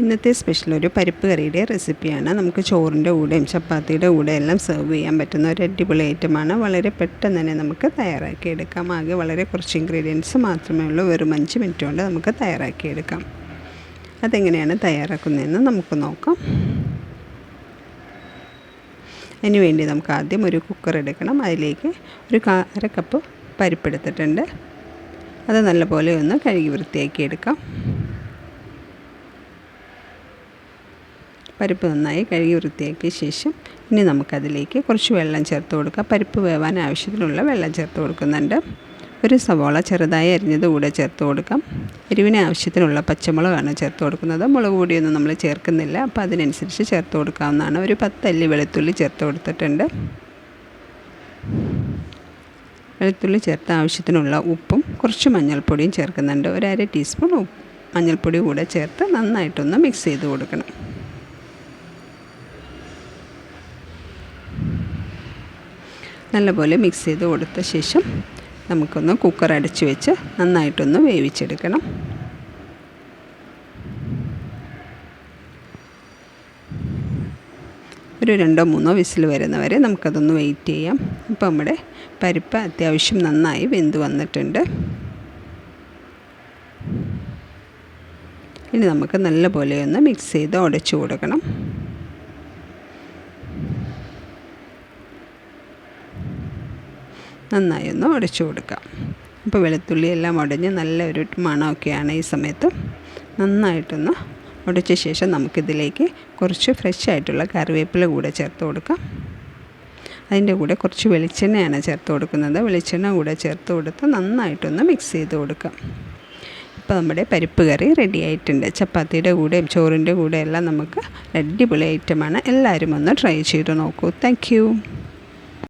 ഇന്നത്തെ സ്പെഷ്യൽ ഒരു പരിപ്പ് കറിയുടെ റെസിപ്പിയാണ് നമുക്ക് ചോറിന്റെ കൂടെയും ചപ്പാത്തിയുടെ കൂടെ എല്ലാം സെർവ് ചെയ്യാൻ പറ്റുന്ന ഒരു അടിപൊളി ഐറ്റമാണ് വളരെ പെട്ടെന്ന് തന്നെ നമുക്ക് തയ്യാറാക്കി എടുക്കാം ആകെ വളരെ കുറച്ച് ഇൻഗ്രീഡിയൻസ് മാത്രമേ ഉള്ളൂ. വെറും അഞ്ച് മിനിറ്റ് കൊണ്ട് നമുക്ക് തയ്യാറാക്കി എടുക്കാം അതെങ്ങനെയാണ് തയ്യാറാക്കുന്നതെന്ന് നമുക്ക് നോക്കാം. അതിന് വേണ്ടി നമുക്ക് ആദ്യം ഒരു കുക്കർ എടുക്കണം. അതിലേക്ക് ഒരു അര കപ്പ് പരിപ്പെടുത്തിട്ടുണ്ട് അത് നല്ലപോലെ ഒന്ന് കഴുകി വൃത്തിയാക്കി എടുക്കാം പരിപ്പ് നന്നായി കഴുകി വൃത്തിയാക്കിയ ശേഷം ഇനി നമുക്കതിലേക്ക് കുറച്ച് വെള്ളം ചേർത്ത് കൊടുക്കാം. പരിപ്പ് വേവാൻ ആവശ്യത്തിനുള്ള വെള്ളം ചേർത്ത് കൊടുക്കുന്നുണ്ട്. ഒരു സവോള ചെറുതായി അരിഞ്ഞത് കൂടെ ചേർത്ത് കൊടുക്കാം. എരിവിന് ആവശ്യത്തിനുള്ള പച്ചമുളകാണ് ചേർത്ത് കൊടുക്കുന്നത്. മുളക് പൊടിയൊന്നും നമ്മൾ ചേർക്കുന്നില്ല. അപ്പോൾ അതിനനുസരിച്ച് ചേർത്ത് കൊടുക്കാവുന്നതാണ്. ഒരു പത്തല്ലി വെളുത്തുള്ളി ചേർത്ത് കൊടുത്തിട്ടുണ്ട്. വെളുത്തുള്ളി ചേർത്ത് ആവശ്യത്തിനുള്ള ഉപ്പും കുറച്ച് മഞ്ഞൾപ്പൊടിയും ചേർക്കുന്നുണ്ട്. ഒരു അര ടീസ്പൂൺ ഉപ്പ് മഞ്ഞൾപ്പൊടി കൂടെ ചേർത്ത് നന്നായിട്ടൊന്ന് മിക്സ് ചെയ്ത് കൊടുക്കണം. നല്ലപോലെ മിക്സ് ചെയ്ത് കൊടുത്ത ശേഷം നമുക്കൊന്ന് കുക്കർ അടച്ച് വെച്ച് നന്നായിട്ടൊന്ന് വേവിച്ചെടുക്കണം. ഒരു രണ്ടോ മൂന്നോ വിസിൽ വരുന്നവരെ നമുക്കതൊന്ന് വെയിറ്റ് ചെയ്യാം. ഇപ്പോൾ നമ്മുടെ പരിപ്പ് അത്യാവശ്യം നന്നായി വെന്ത് വന്നിട്ടുണ്ട്. ഇനി നമുക്ക് നല്ലപോലെ ഒന്ന് മിക്സ് ചെയ്ത് ഉടച്ചു കൊടുക്കണം. നന്നായി ഒന്ന് ഉടച്ചു കൊടുക്കാം. അപ്പോൾ വെളുത്തുള്ളി എല്ലാം ഉടഞ്ഞ് നല്ലൊരു മണമൊക്കെയാണ് ഈ സമയത്ത്. നന്നായിട്ടൊന്ന് ഉടച്ച ശേഷം നമുക്കിതിലേക്ക് കുറച്ച് ഫ്രഷ് ആയിട്ടുള്ള കറിവേപ്പില കൂടെ ചേർത്ത് കൊടുക്കാം. അതിന്റെ കൂടെ കുറച്ച് വെളിച്ചെണ്ണയാണ് ചേർത്ത് കൊടുക്കുന്നത്. വെളിച്ചെണ്ണ കൂടെ ചേർത്ത് കൊടുത്ത് നന്നായിട്ടൊന്ന് മിക്സ് ചെയ്ത് കൊടുക്കാം. ഇപ്പോൾ നമ്മുടെ പരിപ്പ് കറി റെഡി ആയിട്ടുണ്ട്. ചപ്പാത്തിയുടെ കൂടെയും ചോറിന്റെ കൂടെ എല്ലാം നമുക്ക് അടിപൊളി ഐറ്റമാണ് എല്ലാവരും ഒന്ന് ട്രൈ ചെയ്ത് നോക്കൂ. താങ്ക്